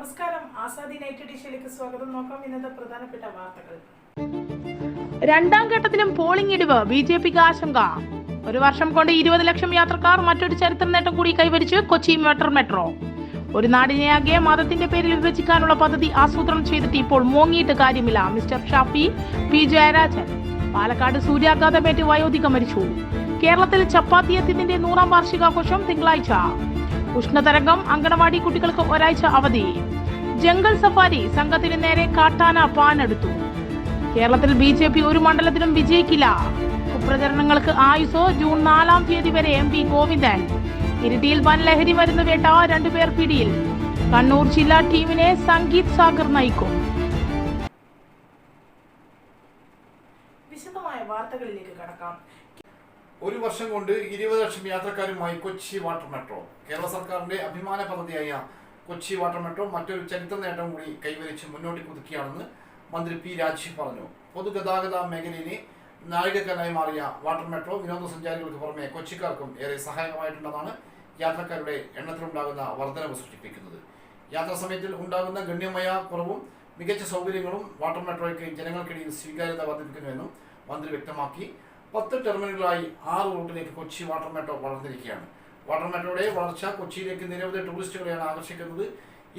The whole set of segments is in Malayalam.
ആസാദി നൈറ്റ് എഡിഷനിലേക്ക് സ്വാഗതം. നോക്കാം ഇന്നത്തെ പ്രധാനപ്പെട്ട വാർത്തകൾ. രണ്ടാം ഘട്ടത്തിലും പോളിംഗ് ഇടിവ് ബി ജെ പിക്ക് ആശങ്ക. ഒരു വർഷം കൊണ്ട് ഇരുപത് ലക്ഷം യാത്രക്കാർ മറ്റൊരു ചരിത്ര നേട്ടം കൂടി കൈവരിച്ച് കൊച്ചി മെട്രോ മെട്രോ ഒരു നാടിനെയാകെ മതത്തിന്റെ പേരിൽ വിഭജിക്കാനുള്ള പദ്ധതി ആസൂത്രണം ചെയ്തിട്ട് ഇപ്പോൾ മോങ്ങിയിട്ട് കാര്യമില്ല. Mister Shafi P. ജയരാജൻ. പാലക്കാട് സൂര്യാഘാതമേറ്റ് വയോധിക മരിച്ചു. കേരളത്തിൽ ചപ്പാത്തി എത്തിയതിന്റെ നൂറാം വാർഷികാഘോഷം തിങ്കളാഴ്ച. ഉഷ്ണതരംഗം അങ്കണവാടി കുട്ടികൾക്ക് ഒരാഴ്ച അവധി. ജംഗൽ സഫാരി സംഘത്തിന് നേരെ കാട്ടാന പാനെടുത്തു. കേരളത്തിൽ ബി ജെ പി ഒരു മണ്ഡലത്തിലും വിജയിക്കില്ല. കുപ്രചരണങ്ങൾക്ക് ആയുസോ ജൂൺ നാലാം തീയതി വരെ എം പി ഗോവിന്ദൻ. ഇരിട്ടിയിൽ വൻ ലഹരി മരുന്ന് വേട്ട രണ്ടുപേർ പിടിയിൽ. കണ്ണൂർ ജില്ലാ ടീമിനെ സംഗീത് സാഗർ നയിക്കും. വിശദമായ വാർത്തകളിലേക്ക് കടക്കാം. ഒരു വർഷം കൊണ്ട് ഇരുപത് ലക്ഷം യാത്രക്കാരുമായി കൊച്ചി വാട്ടർ മെട്രോ. കേരള സർക്കാരിന്റെ അഭിമാന പദ്ധതിയായ കൊച്ചി വാട്ടർ മെട്രോ മറ്റൊരു ചരിത്ര നേട്ടം കൂടി കൈവരിച്ച് മുന്നോട്ട് കുതിക്കുകയാണെന്ന് മന്ത്രി പി രാജീവ് പറഞ്ഞു. പൊതുഗതാഗത മേഖലയിലെ നാഴികക്കല്ലായി മാറിയ വാട്ടർ മെട്രോ വിനോദസഞ്ചാരികൾക്ക് പുറമെ കൊച്ചിക്കാർക്കും ഏറെ സഹായകമായിട്ടുണ്ടെന്നാണ് യാത്രക്കാരുടെ എണ്ണത്തിലുണ്ടാകുന്ന വർധനവ് സൃഷ്ടിപ്പിക്കുന്നത്. യാത്രാ സമയത്തിൽ ഉണ്ടാകുന്ന ഗണ്യമായ കുറവും മികച്ച സൗകര്യങ്ങളും വാട്ടർ മെട്രോയ്ക്ക് ജനങ്ങൾക്കിടയിൽ സ്വീകാര്യത വർദ്ധിപ്പിക്കുന്നുവെന്നും മന്ത്രി വ്യക്തമാക്കി. പത്ത് ടെർമിനലുകളായി ആറ് റൂട്ടിലേക്ക് കൊച്ചി വാട്ടർ മെട്രോ വളർന്നിരിക്കുകയാണ്. വാട്ടർ മെട്രോയുടെ വളർച്ച കൊച്ചിയിലേക്ക് നിരവധി ടൂറിസ്റ്റുകളെയാണ് ആകർഷിക്കുന്നത്.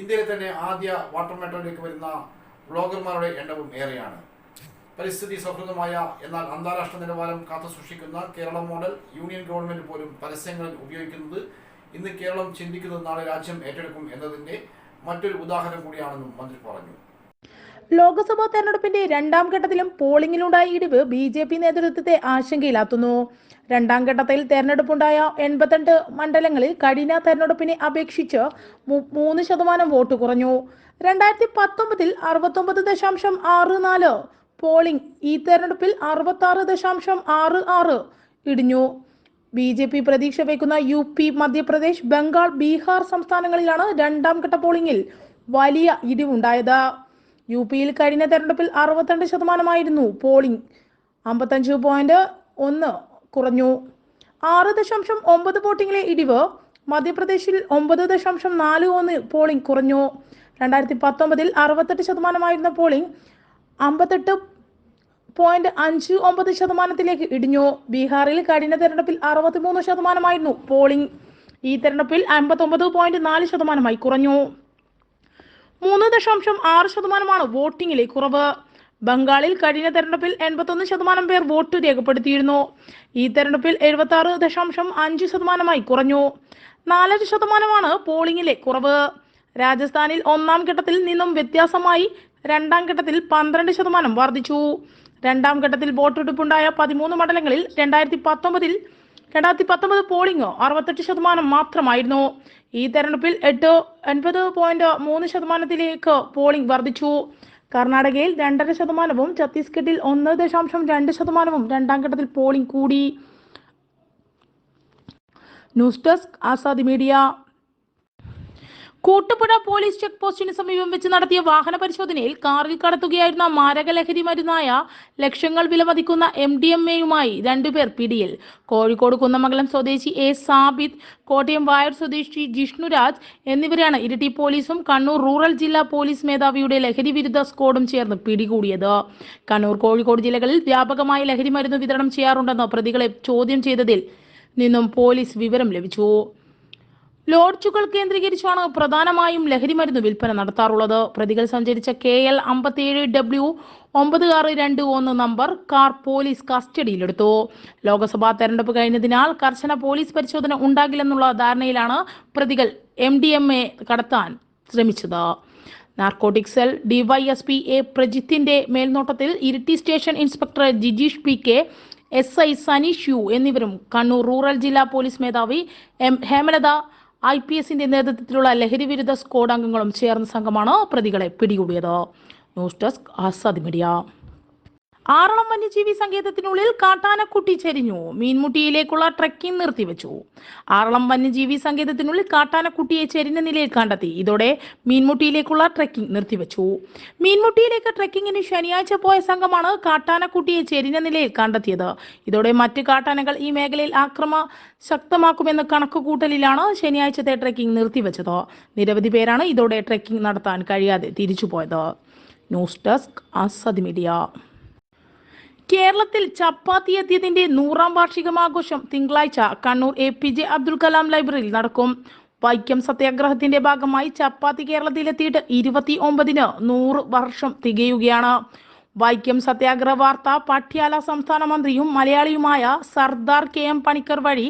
ഇന്ത്യയിലെ തന്നെ ആദ്യ വാട്ടർ മെട്രോയിലേക്ക് വരുന്ന വ്ളോഗർമാരുടെ എണ്ണവും ഏറെയാണ്. പരിസ്ഥിതി സൗഹൃദമായ എന്നാൽ അന്താരാഷ്ട്ര നിലവാരം കാത്തു സൂക്ഷിക്കുന്ന കേരള മോഡൽ യൂണിയൻ ഗവൺമെന്റ് പോലും പരസ്യങ്ങളിൽ ഉപയോഗിക്കുന്നത് ഇന്ന് കേരളം ചിന്തിക്കുന്നത് നാളെ രാജ്യം ഏറ്റെടുക്കും എന്നതിന്റെ മറ്റൊരു ഉദാഹരണം കൂടിയാണെന്നും മന്ത്രി പറഞ്ഞു. ലോക്സഭാ തെരഞ്ഞെടുപ്പിന്റെ രണ്ടാം ഘട്ടത്തിലും പോളിംഗിലുണ്ടായ ഇടിവ് ബി ജെ പി നേതൃത്വത്തെ ആശങ്കയിലാത്തുന്നു. രണ്ടാം ഘട്ടത്തിൽ തെരഞ്ഞെടുപ്പുണ്ടായ എൺപത്തിരണ്ട് മണ്ഡലങ്ങളിൽ കഴിഞ്ഞ തെരഞ്ഞെടുപ്പിനെ അപേക്ഷിച്ച് മൂന്ന് ശതമാനം വോട്ട് കുറഞ്ഞു. രണ്ടായിരത്തി പത്തൊമ്പതിൽ അറുപത്തൊമ്പത് ദശാംശം ആറ് നാല് പോളിംഗ് ഈ തെരഞ്ഞെടുപ്പിൽ അറുപത്തി ആറ് ദശാംശം ആറ് ആറ് ഇടിഞ്ഞു. ബി ജെ പി പ്രതീക്ഷ വയ്ക്കുന്ന യു പി മധ്യപ്രദേശ് ബംഗാൾ ബീഹാർ സംസ്ഥാനങ്ങളിലാണ് രണ്ടാം ഘട്ട പോളിംഗിൽ വലിയ ഇടിവുണ്ടായത്. യു പിയിൽ കഴിഞ്ഞ തെരഞ്ഞെടുപ്പിൽ അറുപത്തിരണ്ട് ശതമാനമായിരുന്നു പോളിംഗ്. അമ്പത്തഞ്ച് പോയിന്റ് ഒന്ന് കുറഞ്ഞു. ആറ് ദശാംശം ഒമ്പത് വോട്ടിങ്ങിലെ ഇടിവ് മധ്യപ്രദേശിൽ ഒമ്പത് ദശാംശം നാല് ഒന്ന് പോളിംഗ് കുറഞ്ഞു. രണ്ടായിരത്തി പത്തൊമ്പതിൽ അറുപത്തെട്ട് ശതമാനമായിരുന്ന പോളിംഗ് അമ്പത്തെട്ട് പോയിന്റ് അഞ്ച് ഒമ്പത് ശതമാനത്തിലേക്ക് ഇടിഞ്ഞു. ബീഹാറിൽ കഴിഞ്ഞ തെരഞ്ഞെടുപ്പിൽ അറുപത്തിമൂന്ന് ശതമാനമായിരുന്നു പോളിംഗ്. ഈ തെരഞ്ഞെടുപ്പിൽ അമ്പത്തൊമ്പത് പോയിന്റ് നാല് ശതമാനമായി കുറഞ്ഞു. മൂന്ന് ദശാംശം ആറ് ശതമാനമാണ് വോട്ടിംഗിലെ കുറവ്. ബംഗാളിൽ കഴിഞ്ഞ തെരഞ്ഞെടുപ്പിൽ എൺപത്തൊന്ന് ശതമാനം പേർ വോട്ട് രേഖപ്പെടുത്തിയിരുന്നു. ഈ തെരഞ്ഞെടുപ്പിൽ എഴുപത്തി ആറ് ദശാംശം അഞ്ച് ശതമാനമായി കുറഞ്ഞു. നാലര ശതമാനമാണ് പോളിംഗിലെ കുറവ്. രാജസ്ഥാനിൽ ഒന്നാം ഘട്ടത്തിൽ നിന്നും വ്യത്യാസമായി രണ്ടാം ഘട്ടത്തിൽ പന്ത്രണ്ട് ശതമാനം വർദ്ധിച്ചു. രണ്ടാം ഘട്ടത്തിൽ വോട്ടെടുപ്പുണ്ടായ പതിമൂന്ന് മണ്ഡലങ്ങളിൽ രണ്ടായിരത്തി പത്തൊമ്പതിൽ രണ്ടായിരത്തി പത്തൊമ്പത് പോളിംഗ് അറുപത്തെട്ട് ശതമാനം മാത്രമായിരുന്നു. ഈ തെരഞ്ഞെടുപ്പിൽ എട്ട് എൺപത് പോയിന്റ് മൂന്ന് ശതമാനത്തിലേക്ക് പോളിംഗ് വർദ്ധിച്ചു. കർണാടകയിൽ രണ്ടര ശതമാനവും ഛത്തീസ്ഗഡിൽ ഒന്ന് ദശാംശം രണ്ട് ശതമാനവും രണ്ടാം ഘട്ടത്തിൽ പോളിംഗ് കൂടി. News desk Azadi media. Koottupuzha police check പോസ്റ്റിന് സമീപം വെച്ച് നടത്തിയ വാഹന പരിശോധനയിൽ കാറിൽ കടത്തുകയായിരുന്ന മാരക ലഹരി മരുന്നായ ലക്ഷങ്ങൾ വിലമതിക്കുന്ന എം ഡി എം എയുമായി രണ്ടുപേർ പിടിയിൽ. കോഴിക്കോട് കുന്നമംഗലം സ്വദേശി എ സാബിദ് കോട്ടയം വായർ സ്വദേശി ജിഷ്ണുരാജ് എന്നിവരാണ് ഇരിട്ടി പോലീസും കണ്ണൂർ റൂറൽ ജില്ലാ പോലീസ് മേധാവിയുടെ ലഹരി വിരുദ്ധ സ്ക്വാഡും ചേർന്ന് പിടികൂടിയത്. കണ്ണൂർ കോഴിക്കോട് ജില്ലകളിൽ വ്യാപകമായി ലഹരി മരുന്ന് വിതരണം ചെയ്യാറുണ്ടെന്ന് പ്രതികളെ ചോദ്യം ചെയ്തതിൽ നിന്നും പോലീസ് വിവരം ലഭിച്ചു. ലോഡ്ജുകൾ കേന്ദ്രീകരിച്ചാണ് പ്രധാനമായും ലഹരിമരുന്ന് വിൽപ്പന നടത്താറുള്ളത്. പ്രതികൾ സഞ്ചരിച്ച കെ എൽ അമ്പത്തിയേഴ് ഡബ്ല്യു ഒമ്പത് ആറ് രണ്ട് ഒന്ന് നമ്പർ കാർ പോലീസ് കസ്റ്റഡിയിലെടുത്തു. ലോക്സഭാ തെരഞ്ഞെടുപ്പ് കഴിഞ്ഞതിനാൽ കർശന പോലീസ് പരിശോധന ഉണ്ടാകില്ലെന്നുള്ള ധാരണയിലാണ് പ്രതികൾ എം ഡി എം എ കടത്താൻ ശ്രമിച്ചത്. നാർക്കോട്ടിക് സെൽ ഡിവൈഎസ്പി എ പ്രജിത്തിന്റെ മേൽനോട്ടത്തിൽ Iritty station inspector Jijeesh P K S I Saneesh U എന്നിവരും കണ്ണൂർ റൂറൽ ജില്ലാ പോലീസ് മേധാവി എം ഹേമലത ഐ പി എസിന്റെ നേതൃത്വത്തിലുള്ള ലഹരി വിരുദ്ധ സ്ക്വാഡ് അംഗങ്ങളും ചേർന്ന സംഘമാണ് പ്രതികളെ പിടികൂടിയത്. News desk Azad media. Aralam വന്യജീവി സങ്കേതത്തിനുള്ളിൽ കാട്ടാനക്കുട്ടി ചെരിഞ്ഞു. മീൻമുട്ടിയിലേക്കുള്ള ട്രക്കിംഗ് നിർത്തിവെച്ചു. ആറളം വന്യജീവി സങ്കേതത്തിനുള്ളിൽ കാട്ടാനക്കുട്ടിയെ ചെരിഞ്ഞ നിലയിൽ കണ്ടെത്തി. ഇതോടെ മീൻമുട്ടിയിലേക്കുള്ള ട്രക്കിംഗ് നിർത്തിവെച്ചു. മീൻമുട്ടിയിലേക്ക് ട്രക്കിങ്ങിന് ശനിയാഴ്ച പോയ സംഘമാണ് കാട്ടാനക്കുട്ടിയെ ചെരിഞ്ഞ നിലയിൽ കണ്ടെത്തിയത്. ഇതോടെ മറ്റ് കാട്ടാനകൾ ഈ മേഖലയിൽ ആക്രമ ശക്തമാക്കുമെന്ന കണക്കുകൂട്ടലിലാണ് ശനിയാഴ്ചത്തെ ട്രക്കിംഗ് നിർത്തിവെച്ചത്. നിരവധി പേരാണ് ഇതോടെ ട്രക്കിംഗ് നടത്താൻ കഴിയാതെ തിരിച്ചുപോയത്. News desk Azad media. കേരളത്തിൽ ചപ്പാത്തി എത്തിയതിന്റെ നൂറാം വാർഷികമാഘോഷം തിങ്കളാഴ്ച Kannur A P J Abdul Kalam ലൈബ്രറിയിൽ നടക്കും. വൈക്കം സത്യാഗ്രഹത്തിന്റെ ഭാഗമായി ചപ്പാത്തി കേരളത്തിലെത്തിയിട്ട് ഇരുപത്തി ഒമ്പതിന് നൂറ് വർഷം തികയുകയാണ്. വൈക്കം സത്യാഗ്രഹ വാർത്ത പട്യാല സംസ്ഥാന മന്ത്രിയും മലയാളിയുമായ സർദാർ കെ എം പണിക്കർ വഴി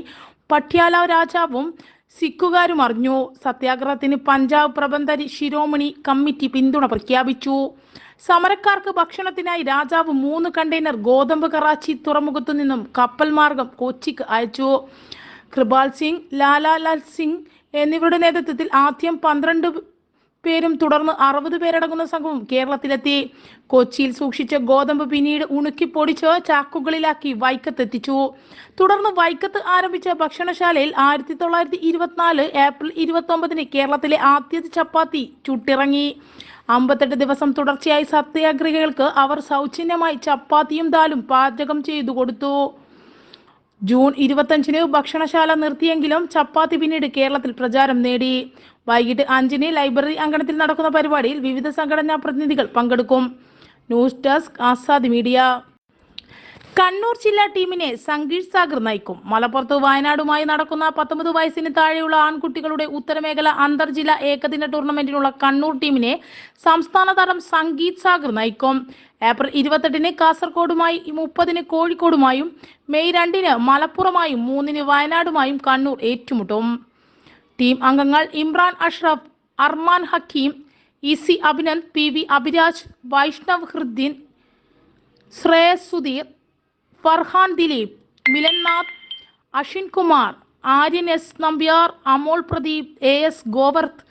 പട്യാല രാജാവും സിഖുകാരും അറിഞ്ഞു. സത്യാഗ്രഹത്തിന് പഞ്ചാബ് പ്രബന്ധ ശിരോമണി കമ്മിറ്റി പിന്തുണ പ്രഖ്യാപിച്ചു. സമരക്കാർക്ക് ഭക്ഷണത്തിനായി രാജാവ് മൂന്ന് കണ്ടെയ്നർ ഗോതമ്പ് കറാച്ചി തുറമുഖത്തു നിന്നും കപ്പൽ മാർഗം കൊച്ചിക്ക് അയച്ചു. കൃപാൽ സിംഗ് ലാലാലാൽ സിംഗ് എന്നിവരുടെ നേതൃത്വത്തിൽ ആദ്യം പന്ത്രണ്ട് പേരും തുടർന്ന് അറുപത് പേരടങ്ങുന്ന സംഘവും കേരളത്തിലെത്തി. കൊച്ചിയിൽ സൂക്ഷിച്ച ഗോതമ്പ് പിന്നീട് ഉണുക്കി പൊടിച്ച് ചാക്കുകളിലാക്കി വൈക്കത്ത് എത്തിച്ചു തുടർന്ന് വൈക്കത്ത് ആരംഭിച്ച ഭക്ഷണശാലയിൽ ആയിരത്തി തൊള്ളായിരത്തി ഇരുപത്തിനാല് ഏപ്രിൽ ഇരുപത്തി ഒമ്പതിന് കേരളത്തിലെ ആദ്യത്തെ ചപ്പാത്തി ചുട്ടിറങ്ങി. അമ്പത്തെട്ട് ദിവസം തുടർച്ചയായി സത്യാഗ്രഹികൾക്ക് അവർ സൗജന്യമായി ചപ്പാത്തിയും ദാലും പാചകം ചെയ്തു കൊടുത്തു. ജൂൺ ഇരുപത്തഞ്ചിന് ഭക്ഷണശാല നിർത്തിയെങ്കിലും ചപ്പാത്തി പിന്നീട് കേരളത്തിൽ പ്രചാരം നേടി. വൈകിട്ട് അഞ്ചിന് ലൈബ്രറി അങ്കണത്തിൽ നടക്കുന്ന പരിപാടിയിൽ വിവിധ സംഘടനാ പ്രതിനിധികൾ പങ്കെടുക്കും. News desk Azad media. Kannur ജില്ലാ ടീമിനെ സംഗീഷ് സാഗർ നയിക്കും. മലപ്പുറത്ത് വയനാടുമായി നടക്കുന്ന പത്തൊമ്പത് വയസ്സിന് താഴെയുള്ള ആൺകുട്ടികളുടെ ഉത്തരമേഖല അന്തർജില്ലാ ഏകദിന ടൂർണമെന്റിനുള്ള കണ്ണൂർ ടീമിനെ സംസ്ഥാന താരം സംഗീത് സാഗർ നയിക്കും. ഏപ്രിൽ ഇരുപത്തെട്ടിന് കാസർഗോഡുമായി മുപ്പതിന് കോഴിക്കോടുമായും മെയ് രണ്ടിന് മലപ്പുറമായും മൂന്നിന് വയനാടുമായും കണ്ണൂർ ഏറ്റുമുട്ടും. ടീം അംഗങ്ങൾ Imran Ashraf Arman Hakeem E C Abhinand P V Abhiraj Vaishnav Hriddeen Shreyas Sudheer Farhan Dileep Milannath Ashin Kumar Aryan S Nambiar Amol Pradeep A S Govarth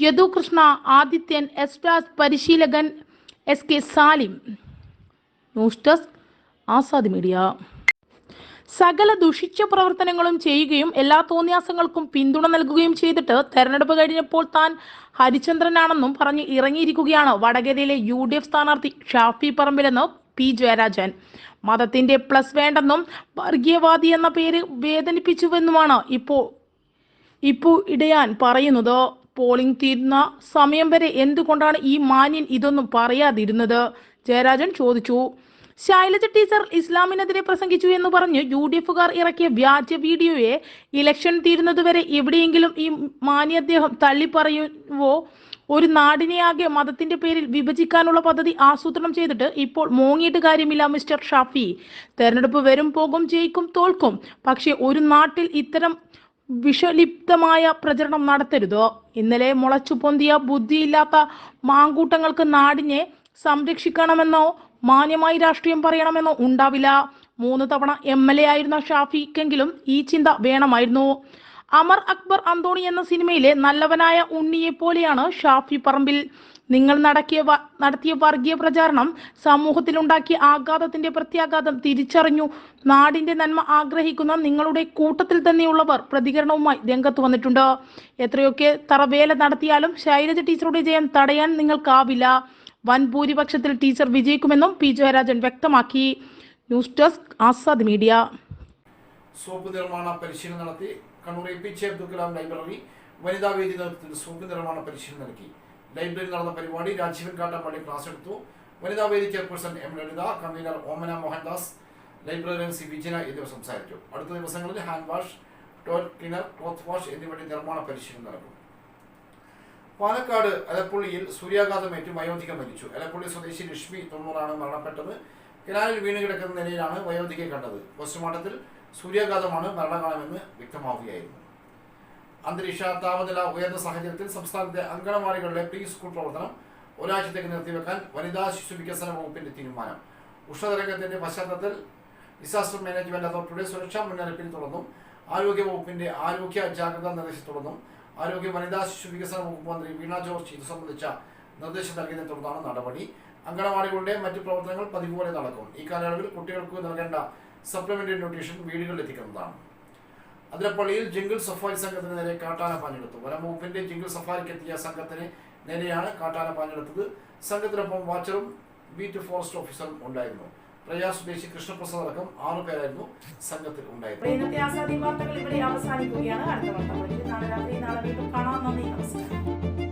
Yadukrishna Adithyan S Raj പരിശീലകൻ S K Salim. News desk Azad media. സകല ദുഷിച്ച പ്രവർത്തനങ്ങളും ചെയ്യുകയും എല്ലാ തോന്നിയാസങ്ങൾക്കും പിന്തുണ നൽകുകയും ചെയ്തിട്ട് തെരഞ്ഞെടുപ്പ് കഴിഞ്ഞപ്പോൾ താൻ ഹരിചന്ദ്രനാണെന്നും പറഞ്ഞ് ഇറങ്ങിയിരിക്കുകയാണ്. വടകരയിലെ യു ഡി എഫ് സ്ഥാനാർത്ഥി ഷാഫി പറമ്പിലെന്ന് പി ജയരാജൻ. മതത്തിന്റെ പ്ലസ് വേണ്ടെന്നും വർഗീയവാദി എന്ന പേര് വേദനിപ്പിച്ചുവെന്നുമാണ് ഇപ്പോ ഇപ്പോൾ ഇടയാൻ പറയുന്നത്. പോളിംഗ് തീരുന്ന സമയം വരെ എന്തുകൊണ്ടാണ് ഈ മാന്യൻ ഇതൊന്നും പറയാതിരുന്നത്? ജയരാജൻ ചോദിച്ചു. ശൈലജ ടീച്ചർ ഇസ്ലാമിനെതിരെ പ്രസംഗിച്ചു എന്ന് പറഞ്ഞ് യു ഡി എഫുകാർ ഇറക്കിയ വ്യാജ വീഡിയോയെ ഇലക്ഷൻ തീരുന്നതുവരെ എവിടെയെങ്കിലും ഈ മാന്യ അദ്ദേഹം തള്ളിപ്പറയുവോ? ഒരു നാടിനെയാകെ മതത്തിന്റെ പേരിൽ വിഭജിക്കാനുള്ള പദ്ധതി ആസൂത്രണം ചെയ്തിട്ട് ഇപ്പോൾ മോങ്ങിയിട്ട് കാര്യമില്ല മിസ്റ്റർ ഷാഫി. തെരഞ്ഞെടുപ്പ് വരും പോകും ജയിക്കും തോൽക്കും. പക്ഷേ ഒരു നാട്ടിൽ ഇത്തരം വിഷലിപ്തമായ പ്രചരണം നടത്തരുതോ. ഇന്നലെ മുളച്ചു പൊന്തിയ ബുദ്ധിയില്ലാത്ത മാങ്കൂട്ടങ്ങൾക്ക് നാടിനെ സംരക്ഷിക്കണമെന്നോ മാന്യമായി രാഷ്ട്രീയം പറയണമെന്നോ ഉണ്ടാവില്ല. മൂന്ന് തവണ എം എൽ എ ആയിരുന്ന ഷാഫിക്കെങ്കിലും ഈ ചിന്ത വേണമായിരുന്നു. അമർ അക്ബർ അന്തോണി എന്ന സിനിമയിലെ നല്ലവനായ ഉണ്ണിയെ പോലെയാണ് ഷാഫി പറമ്പിൽ. നിങ്ങൾ നടക്കിയ നടത്തിയ വർഗീയ പ്രചാരണം സമൂഹത്തിലുണ്ടാക്കിയ ആഘാതത്തിന്റെ പ്രത്യാഘാതം തിരിച്ചറിഞ്ഞു. നാടിന്റെ നന്മ ആഗ്രഹിക്കുന്ന നിങ്ങളുടെ കൂട്ടത്തിൽ തന്നെയുള്ളവർ പ്രതികരണവുമായി രംഗത്ത് വന്നിട്ടുണ്ട്. എത്രയൊക്കെ തറവേല നടത്തിയാലും ശൈലജ ടീച്ചറുടെ ജയം തടയാൻ നിങ്ങൾക്കാവില്ല. വൻ ഭൂരിപക്ഷത്തിൽ ടീച്ചർ വിജയിക്കുമെന്നും പി ജയരാജൻ വ്യക്തമാക്കി. News desk Azad media. Soap നിർമ്മാണ പരിശീലനം നടത്തി Kannur A P J Abdul Kalam library വനിതാ വേദി നേതൃത്വത്തിൽ സൂക്ക് നിർമ്മാണ പരിശീലനം നൽകി. ലൈബ്രറിയിൽ നടന്ന പരിപാടി രാജീവൻ കാട്ടപ്പള്ളി ക്ലാസ് എടുത്തു. വനിതാ വേദി chairperson M Lalitha convener Omana Mohandas librarian C Vijana എന്നിവർ സംസാരിച്ചു. അടുത്ത ദിവസങ്ങളിൽ hand wash toilet cleaner cloth wash എന്നിവയുടെ നിർമ്മാണ പരിശീലനം നൽകും പാലക്കാട് എലപ്പുള്ളിയിൽ സൂര്യാഘാതമേറ്റ് വയോധിക മരിച്ചു. എലപ്പുള്ളി സ്വദേശി ലക്ഷ്മി തൊണ്ണൂറാണ് മരണപ്പെട്ടത്. കിണാലിൽ വീണ് കിടക്കുന്ന നിലയിലാണ് വയോധികയെ കണ്ടത്. പോസ്റ്റ്മോർട്ടത്തിൽ സൂര്യാഘാതമാണ് മരണകാലമെന്ന് വ്യക്തമാവുകയായിരുന്നു. അന്തരീക്ഷ താപനില ഉയർന്ന സാഹചര്യത്തിൽ സംസ്ഥാനത്തെ അങ്കണവാടികളിലെ പ്രീ സ്കൂൾ പ്രവർത്തനം ഒരാഴ്ചത്തേക്ക് നിർത്തിവെക്കാൻ വനിതാ ശിശു വികസന വകുപ്പിന്റെ തീരുമാനം. ഉഷ്ണതരംഗത്തിന്റെ പശ്ചാത്തലത്തിൽ ഡിസാസ്റ്റർ മാനേജ്മെന്റ് അതോറിറ്റിയുടെ സുരക്ഷാ മുന്നറിയിപ്പിനെ തുടർന്നും ആരോഗ്യ വകുപ്പിന്റെ ആരോഗ്യ ജാഗ്രതാ നിർദ്ദേശത്തെ തുടർന്നും ആരോഗ്യ വനിതാ ശിശു വികസന വകുപ്പ് മന്ത്രി വീണ ജോർജ് ഇത് സംബന്ധിച്ച നിർദ്ദേശം നൽകിയതിനെ തുടർന്നാണ് നടപടി. അങ്കണവാടികളുടെ മറ്റ് പ്രവർത്തനങ്ങൾ പതിവ് പോലെ നടക്കും. ഈ കാലയളവിൽ കുട്ടികൾക്ക് നൽകേണ്ട സപ്ലിമെന്ററി ന്യൂട്രീഷൻ വീടുകളിൽ എത്തിക്കുന്നതാണ്. അതിരപ്പള്ളിയിൽ ജിംഗിൾ സഫാരി സംഘത്തിന് നേരെ കാട്ടാന പാഞ്ഞെടുത്തു. വനംവകുപ്പിന്റെ ജിംഗിൾ സഫാരിക്ക് എത്തിയ സംഘത്തിന് നേരെയാണ് കാട്ടാന പാഞ്ഞെടുത്തത്. സംഘത്തിനൊപ്പം വാച്ചറും ബീറ്റ് ഫോറസ്റ്റ് ഓഫീസറും ഉണ്ടായിരുന്നു. പ്രയാസ് സ്വദേശി കൃഷ്ണപ്രസാദ് അടക്കം ആറു പേരായിരുന്നു സംഘത്തിൽ ഉണ്ടായിരുന്നത് ഇന്നത്തെ ഇവിടെ അവസാനിക്കുകയാണ്. അടുത്ത നാളെ രാത്രി നാളെ വീണ്ടും കാണാം. നന്ദി നമസ്കാരം.